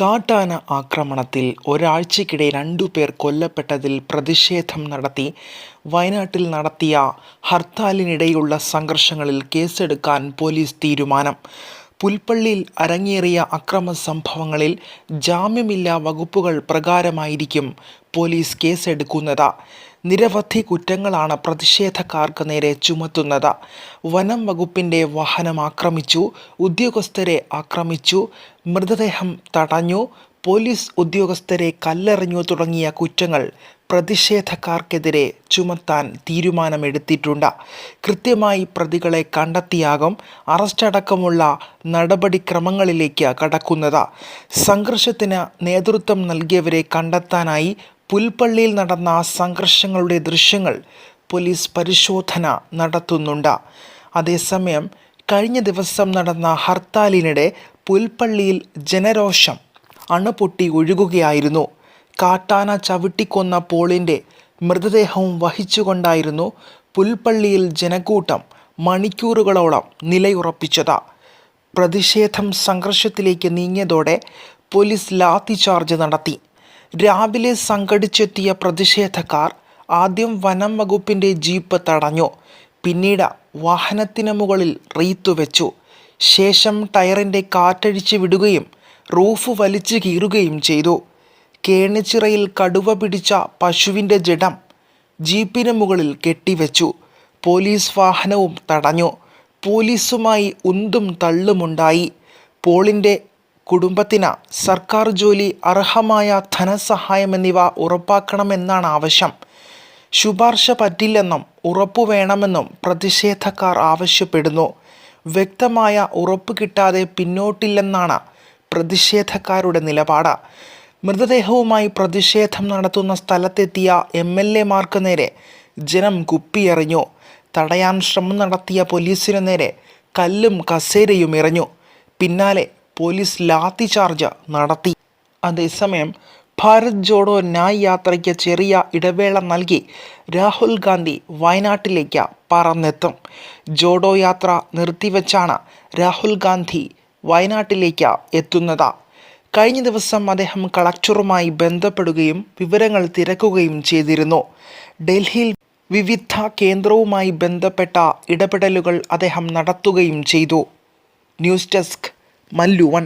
കാട്ടാന ആക്രമണത്തിൽ ഒരാഴ്ചയ്ക്കിടെ രണ്ടുപേർ കൊല്ലപ്പെട്ടതിൽ പ്രതിഷേധം നടത്തി. വയനാട്ടിൽ നടത്തിയ ഹർത്താലിനിടെയുള്ള സംഘർഷങ്ങളിൽ കേസെടുക്കാൻ പോലീസ് തീരുമാനം. പുൽപ്പള്ളിയിൽ അരങ്ങേറിയ അക്രമ സംഭവങ്ങളിൽ ജാമ്യമില്ലാ വകുപ്പുകൾ പ്രകാരമായിരിക്കും പോലീസ് കേസെടുക്കുന്നത്. നിരവധി കുറ്റങ്ങളാണ് പ്രതിഷേധക്കാർക്ക് നേരെ ചുമത്തുന്നത്. വനം വകുപ്പിന്റെ വാഹനം ആക്രമിച്ചു ഉദ്യോഗസ്ഥരെ ആക്രമിച്ചു മൃതദേഹം തടഞ്ഞു പോലീസ് ഉദ്യോഗസ്ഥരെ കല്ലെറിഞ്ഞു തുടങ്ങിയ കുറ്റങ്ങൾ പ്രതിഷേധക്കാർക്കെതിരെ ചുമത്താൻ തീരുമാനമെടുത്തിട്ടുണ്ട്. കൃത്യമായി പ്രതികളെ കണ്ടെത്തിയാകും അറസ്റ്റടക്കമുള്ള നടപടിക്രമങ്ങളിലേക്ക് കടക്കുന്നത്. സംഘർഷത്തിന് നേതൃത്വം നൽകിയവരെ കണ്ടെത്താനായി പുൽപ്പള്ളിയിൽ നടന്ന സംഘർഷങ്ങളുടെ ദൃശ്യങ്ങൾ പോലീസ് പരിശോധന നടത്തുന്നുണ്ട്. അതേസമയം കഴിഞ്ഞ ദിവസം നടന്ന ഹർത്താലിനിടെ പുൽപ്പള്ളിയിൽ ജനരോഷം അണുപൊട്ടി ഒഴുകുകയായിരുന്നു. കാട്ടാന ചവിട്ടിക്കൊന്ന പോളിന്റെ മൃതദേഹവും വഹിച്ചുകൊണ്ടായിരുന്നു പുൽപ്പള്ളിയിൽ ജനക്കൂട്ടം മണിക്കൂറുകളോളം നിലയുറപ്പിച്ചത്. പ്രതിഷേധം സംഘർഷത്തിലേക്ക് നീങ്ങിയതോടെ പോലീസ് ലാത്തി ചാർജ് നടത്തി. രാവിലെ സംഘടിച്ചെത്തിയ പ്രതിഷേധക്കാർ ആദ്യം വനം വകുപ്പിന്റെ ജീപ്പ് തടഞ്ഞു. പിന്നീട് വാഹനത്തിന് മുകളിൽ റീത്തു വെച്ചു. ശേഷം ടയറിന്റെ കാറ്റഴിച്ച് വിടുകയും റൂഫ് വലിച്ചു കീറുകയും ചെയ്തു. കേണിച്ചിറയിൽ കടുവ പിടിച്ച പശുവിന്റെ ജഡം ജീപ്പിന് മുകളിൽ കെട്ടിവെച്ചു. പോലീസ് വാഹനവും തടഞ്ഞു. പോലീസുമായി ഉന്തും തള്ളുമുണ്ടായി. പോളിന്റെ കുടുംബത്തിന് സർക്കാർ ജോലി അർഹമായ ധനസഹായം എന്നിവ ഉറപ്പാക്കണമെന്നാണ് ആവശ്യം. ശുപാർശ പറ്റില്ലെന്നും ഉറപ്പു വേണമെന്നും പ്രതിഷേധക്കാർ ആവശ്യപ്പെടുന്നു. വ്യക്തമായ ഉറപ്പ് കിട്ടാതെ പിന്നോട്ടില്ലെന്നാണ് പ്രതിഷേധക്കാരുടെ നിലപാട്. മൃതദേഹവുമായി പ്രതിഷേധം നടത്തുന്ന സ്ഥലത്തെത്തിയ എം എൽ എമാർക്ക് നേരെ ജനം കുപ്പിയെറിഞ്ഞു. തടയാൻ ശ്രമം നടത്തിയ പോലീസിനു നേരെ കല്ലും കസേരയും എറിഞ്ഞു. പിന്നാലെ പോലീസ് ലാത്തി ചാർജ് നടത്തി. അതേസമയം ഭാരത് ജോഡോ ന്യായ് യാത്രയ്ക്ക് ചെറിയ ഇടവേള നൽകി രാഹുൽ ഗാന്ധി വയനാട്ടിലേക്ക് പറന്നെത്തും. ജോഡോ യാത്ര നിർത്തിവെച്ചാണ് രാഹുൽ ഗാന്ധി വയനാട്ടിലേക്ക് എത്തുന്നത്. കഴിഞ്ഞ ദിവസം അദ്ദേഹം കളക്ടറുമായി ബന്ധപ്പെടുകയും വിവരങ്ങൾ തിരക്കുകയും ചെയ്തിരുന്നു. ഡൽഹിയിൽ വിവിധ കേന്ദ്രവുമായി ബന്ധപ്പെട്ട ഇടപെടലുകൾ അദ്ദേഹം നടത്തുകയും ചെയ്തു. News desk Mallu one